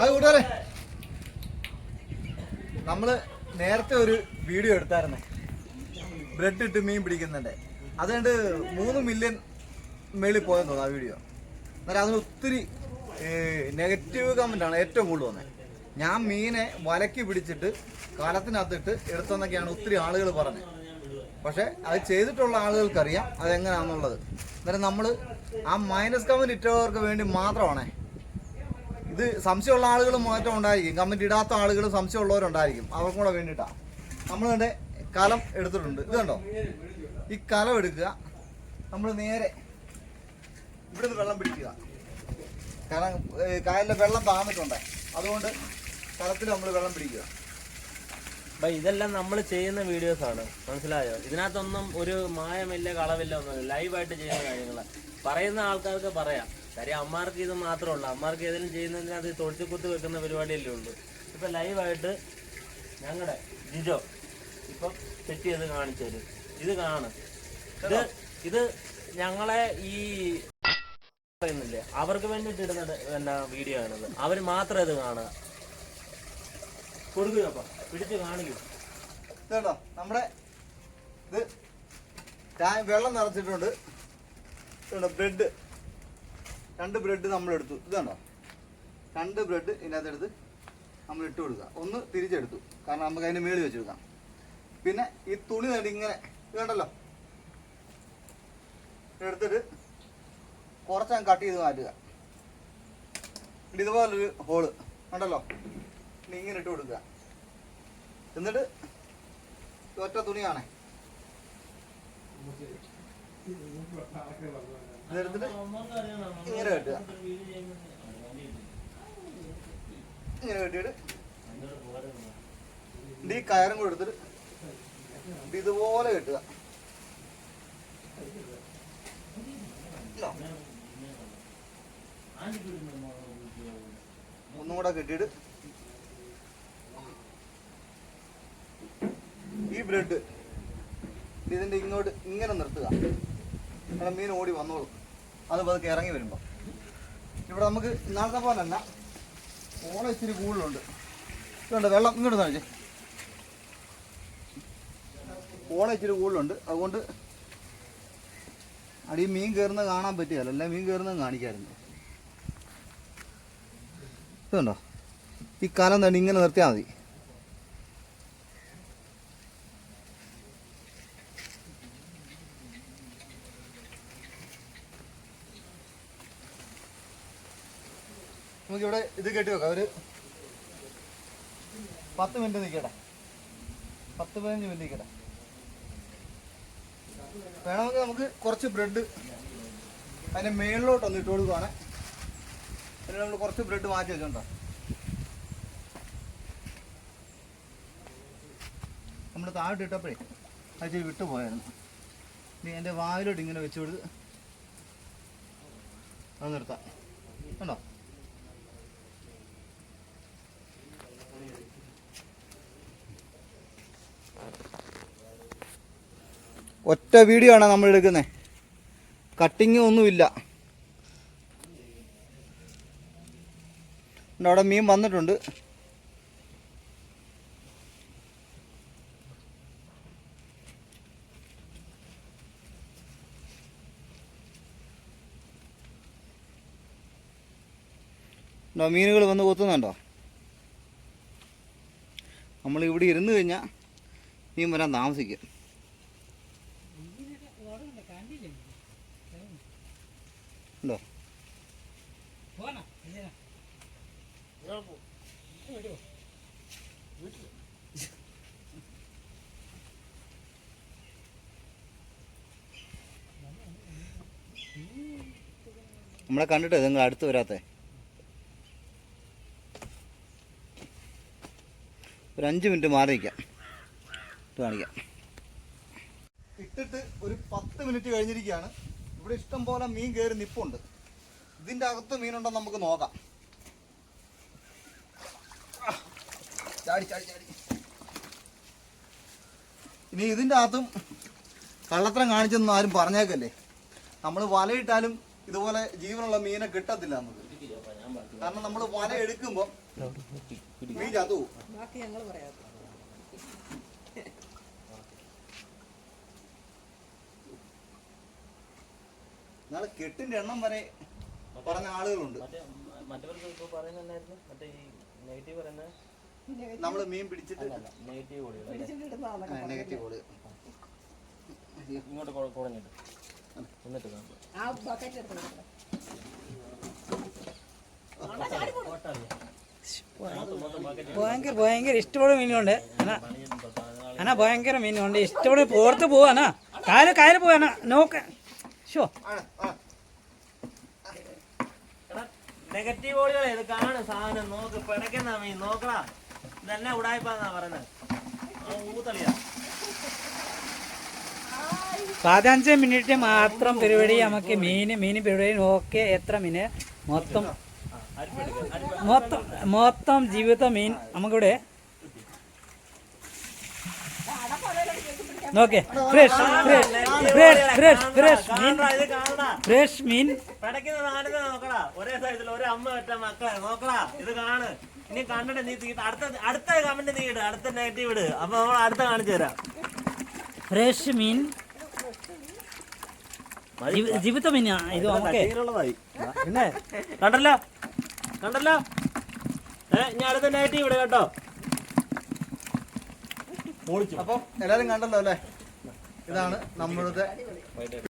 അത് കൂട്ടുകാരെ നമ്മൾ നേരത്തെ ഒരു വീഡിയോ എടുത്തായിരുന്നു. ബ്രെഡ് ഇട്ട് മീൻ പിടിക്കുന്നുണ്ട്. അതുകൊണ്ട് മൂന്ന് മില്യൺ മേളിൽ പോയെന്ന് തോന്നുന്നു ആ വീഡിയോ. എന്നാലും അതിന് ഒത്തിരി നെഗറ്റീവ് കമന്റ് ആണ് ഏറ്റവും കൂടുതൽ വന്നത്. ഞാൻ മീനെ വലക്കി പിടിച്ചിട്ട് കാലത്തിനകത്തിട്ട് എടുത്തെന്നൊക്കെയാണ് ഒത്തിരി ആളുകൾ പറഞ്ഞത്. പക്ഷെ അത് ചെയ്തിട്ടുള്ള ആളുകൾക്കറിയാം അതെങ്ങനെയാണെന്നുള്ളത് അന്നേരം നമ്മൾ ആ മൈനസ് കമന്റ് ഇട്ടവർക്ക് വേണ്ടി മാത്രമാണേ ഇത് സംശയമുള്ള ആളുകൾ മാറ്റം ഉണ്ടായിരിക്കും. കമന്റ് ഇടാത്ത ആളുകൾ സംശയമുള്ളവരുണ്ടായിരിക്കും. അവർക്കും കൂടെ വേണ്ടിയിട്ടാണ് നമ്മളിവിടെ കലം എടുത്തിട്ടുണ്ട്. ഇത് കണ്ടോ? ഈ കലം എടുക്കുക. നമ്മൾ നേരെ ഇവിടുന്ന് വെള്ളം പിടിക്കുക. കാരണം കായലിലെ വെള്ളം താന്നിട്ടുണ്ട്. അതുകൊണ്ട് കലത്തിൽ നമ്മൾ വെള്ളം പിടിക്കുക. അപ്പൊ ഇതെല്ലാം നമ്മൾ ചെയ്യുന്ന വീഡിയോസ് ആണ് മനസ്സിലായോ? ഇതിനകത്തൊന്നും ഒരു മായമില്ല കളവില്ല ഒന്നുമില്ല. ലൈവായിട്ട് ചെയ്യുന്ന കാര്യങ്ങളാണ് പറയുന്ന ആൾക്കാർക്ക് പറയാം. കാര്യം അമ്മമാർക്ക് ഇത് മാത്രമേ ഉള്ളൂ. അമ്മാർക്ക് ഏതെങ്കിലും തൊഴുത്തി തൊഴിച്ചുകുത്ത് വെക്കുന്ന പരിപാടിയല്ലേ ഉള്ളൂ. ഇപ്പൊ ലൈവായിട്ട് ഞങ്ങളുടെ ജിജോ ഇപ്പൊ സെറ്റ് ചെയ്ത് കാണിച്ചു തരും. ഇത് കാണും. ഇത് ഇത് ഞങ്ങളെ ഈ പറയുന്നില്ലേ? അവർക്ക് വേണ്ടിയിട്ട് ഇടുന്ന എന്നാ വീഡിയോ ആണിത്. അവർ മാത്രം ഇത് കാണുക കൊടുക്കുക അപ്പൊ പിടിച്ച് കാണിക്കും. കേട്ടോ നമ്മുടെ ഇത് വെള്ളം നിറച്ചിട്ടുണ്ട്. ബ്രെഡ്? രണ്ട് ബ്രെഡ് നമ്മൾ എടുത്തു ഇത് കണ്ടോ രണ്ട് ബ്രെഡ് ഇതിനകത്ത് എടുത്ത് നമ്മൾ ഇട്ട് കൊടുക്കുക. ഒന്ന് തിരിച്ചെടുത്തു. കാരണം നമുക്ക് അതിന് മേളിൽ വെച്ചെടുക്കാം. പിന്നെ ഈ തുണി നേടി ഇങ്ങനെ ഇതുണ്ടല്ലോ എടുത്തിട്ട് കുറച്ച് ഞാൻ കട്ട് ചെയ്ത് മാറ്റുക. ഇതുപോലൊരു ഹോൾ ഉണ്ടല്ലോ. ഇങ്ങനെ ഇട്ട് കൊടുക്കുക. എന്നിട്ട് ഒറ്റ തുണിയാണേ. ഇങ്ങനെ ഈ കയറും കൂടെ എടുത്തിട്ട് ഇത് ഇതുപോലെ കെട്ടുക. ഒന്നും കൂടെ കെട്ടിയിട്ട് ഈ ബ്ലഡ് ഇതിന്റെ ഇങ്ങോട്ട് ഇങ്ങനെ നിർത്തുക. കാരണം മീൻ ഓടി വന്നോളും. അത് പതുക്കെ ഇറങ്ങി വരുമ്പോൾ ഇവിടെ നമുക്ക് ഇന്നാളത്തെ പോലെ പോലല്ല. ഓളം ഇച്ചിരി കൂടുതലുണ്ട്. ഇതുണ്ട് വെള്ളം ഇങ്ങോട്ട് താഴെ ഓളം ഇച്ചിരി കൂടുതലുണ്ട്. അതുകൊണ്ട് അടി മീൻ കയറുന്നത് കാണാൻ പറ്റിയല്ല അല്ല മീൻ കയറുന്നത് കാണിക്കായിരുന്നു. ഇതുണ്ടോ? ഈ കാലം തന്നെ ഇങ്ങനെ നിർത്തിയാൽ മതി. നമുക്കിവിടെ ഇത് കെട്ടി വെക്കാം. ഒരു പത്ത് മിനിറ്റ് നിൽക്കട്ടെ. പത്ത് പതിനഞ്ച് മിനിറ്റ് നിൽക്കട്ടെ. വേണമെങ്കിൽ നമുക്ക് കുറച്ച് ബ്രെഡ് അതിന്റെ മേളിലോട്ട് ഒന്ന് ഇട്ട് കൊടുക്കുവാണ്. അതിന് നമ്മൾ കുറച്ച് ബ്രെഡ് മാറ്റി വെച്ചോണ്ടോ നമ്മൾ താഴോട്ട് ഇട്ടപ്പോഴേ അത് ഇച്ചിരി വിട്ടു പോയായിരുന്നു. ഇനി എന്റെ വായിലോട്ട് ഇങ്ങനെ വെച്ച് കൊടുത്ത് അത് നിർത്താം. കണ്ടോ? ഒറ്റ വീഡിയോ ആണ് നമ്മൾ എടുക്കുന്നത് കട്ടിങ് ഒന്നുമില്ല. അവിടെ മീൻ വന്നിട്ടുണ്ട്. മീനുകൾ വന്ന് കൊത്തുന്നുണ്ടോ? നമ്മൾ ഇവിടെ ഇരുന്ന് കഴിഞ്ഞാൽ മീൻ വരാൻ താമസിക്കും. ഉണ്ടോ? നമ്മളെ കണ്ടിട്ട് നിങ്ങൾ അടുത്ത് വരാത്തെ? ഒരു അഞ്ച് മിനിറ്റ് മാറി നിൽക്കാം. കാണിക്കാം. ഇട്ടിട്ട് ഒരു പത്ത് മിനിറ്റ് കഴിഞ്ഞിരിക്കുകയാണ്. ഇവിടെ ഇഷ്ടം പോലെ മീൻ കയറി നിപ്പുണ്ട്. ഇതിന്റെ അകത്ത് മീനുണ്ടോ നമുക്ക് നോക്കാം. ചാടി ചാടി ചാടി. ഇനി ഇതിന്റെ അകത്തും കള്ളത്തരം കാണിച്ചെന്ന് ആരും പറഞ്ഞേക്കല്ലേ? നമ്മൾ വലയിട്ടാലും ഇതുപോലെ ജീവനുള്ള മീനെ കിട്ടത്തില്ല നമുക്ക്. കാരണം നമ്മൾ വല എടുക്കുമ്പോൾ മീൻ ചത്തു നാളെ കെട്ടിന്റെ എണ്ണം വരെ പറഞ്ഞ ആളുകളുണ്ട്. നമ്മൾ മറ്റവർക്ക് ഇപ്പോൾ പറയുന്നുണ്ടായിരുന്നു മറ്റേ ഈ നെഗറ്റീവ് നമ്മൾ മീൻ പിടിച്ചിട്ട് നെഗറ്റീവ് നെഗറ്റീവ് ഇങ്ങോട്ട് കുടഞ്ഞിട്ട്. എന്നിട്ട് ഭയങ്കര ഭയങ്കര ഇഷ്ടമുള്ള മീനുണ്ട്. അനാ അനാ ഭയങ്കര മീനുണ്ട്. ഇഷ്ടമുള്ള പുറത്ത് പോവാനാ കാൽ കാൽ പോവാനാ നോക്ക. ഷോ നെഗറ്റീവ് ഓളികളെ ഇത് കാണു സാധനം. നോക്ക് പിണക്കുന്ന മീൻ. നോക്കടാ. ഇതന്നെ ഉടായ്പാന്നാ പറയുന്നത്. ആ ഊത്തളിയാ. പതിനഞ്ച് മിനിറ്റ് മാത്രം പരിപാടി നമുക്ക് മീൻ മീൻ പരിപാടി നോക്കി എത്ര മീന്? മൊത്തം മൊത്തം മൊത്തം ജീവിത മീൻ നമുക്കിവിടെ നോക്കേ. ഫ്രഷ് ഫ്രഷ് ഫ്രഷ് ഫ്രഷ് മീൻ. ഫ്രഷ് മീൻ. ഒരേ സൈസിൽ ഒരു അമ്മ ഒറ്റ മക്കളെ. നോക്കടാ ഇത് കാണ്. ഇനി കണ്ടിട്ട് നീ തീ- അടുത്ത അടുത്ത കമന്റ് നീ ഇട്. അടുത്ത നെഗറ്റീവ് ഇട്. അപ്പൊ നമ്മൾ അടുത്ത കാണിച്ചു തരാം. ഫ്രഷ് മീൻ. ജീവ- ജീവിത മീനാ ഇത് കണ്ടല്ലോ. കണ്ടല്ലോ? ഏ ഞാൻ അടുത്ത നെഗറ്റീവ് ഇട് കേട്ടോ. പൊളിച്ചു അപ്പം എല്ലാരും കണ്ടല്ലോ അല്ലേ? ഇതാണ് നമ്മളുടെ